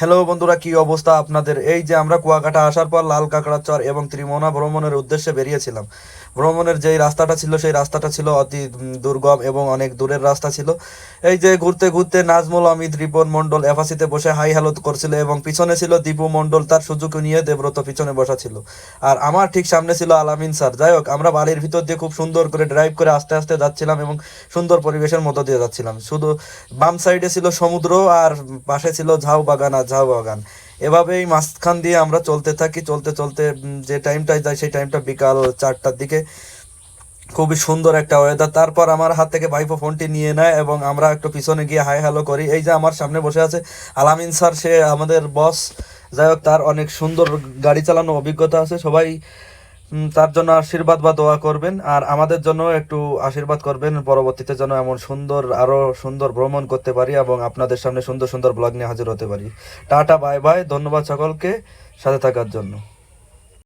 Hello বন্ধুরা, কি অবস্থা আপনাদের? এই যে আমরা কুয়াকাটা আসার পর লাল কাঁকড়া চর এবং ত্রিমোনা ভ্রমণের উদ্দেশ্যে বেরিয়েছিলাম। ভ্রমণের যেই রাস্তাটা ছিল, সেই রাস্তাটা ছিল অতি দুর্গম এবং অনেক দূরের রাস্তা ছিল। এই যে ঘুরতে ঘুরতে নাজমুল অমিত রিপন মণ্ডল এফাসিতে বসে হাই হ্যালো করছিল এবং পিছনে ছিল দীপু মণ্ডল, তার সুযোগ নিয়ে দেব্রত পিছনে বসা ছিল। আর আমার ঠিক সামনে ছিল আলামিন স্যার। যাই হোক, আমরা বাড়ির ভিতর দিয়ে খুব সুন্দর করে ড্রাইভ করে আস্তে আস্তে যাচ্ছিলাম এবং সুন্দর পরিবেশের মতো দিয়ে যাচ্ছিলাম। শুধু বাম সাইডে ছিল সমুদ্র আর পাশে ছিল ঝাউ বাগান ঝাউ বাগান এভাবে এই মাঝখান দিয়ে আমরা চলতে থাকি, চলতে চলতে যে টাইমটায় যাই সেই টাইমটা বিকাল চারটার দিকে। খুবই সুন্দর একটা ওয়েদার তারপর আমার হাত থেকে ভাইপো ফোনটি নিয়ে নেয় এবং আমরা একটু পিছনে গিয়ে হাই হ্যালো করি। এই যে আমার সামনে বসে আছে আলামিন স্যার, সে আমাদের বস যাই হোক, তার অনেক সুন্দর গাড়ি চালানো অভিজ্ঞতা আছে। সবাই তার জন্য আশীর্বাদ বা দোয়া করবেন, আর আমাদের জন্য একটু আশীর্বাদ করবেন, পরবর্তীতে যেন এমন সুন্দর আরও সুন্দর ভ্রমণ করতে পারি এবং আপনাদের সামনে সুন্দর সুন্দর ব্লগ নিয়ে হাজির হতে পারি। টাটা, বাই বাই, ধন্যবাদ সকলকে সাথে থাকার জন্য।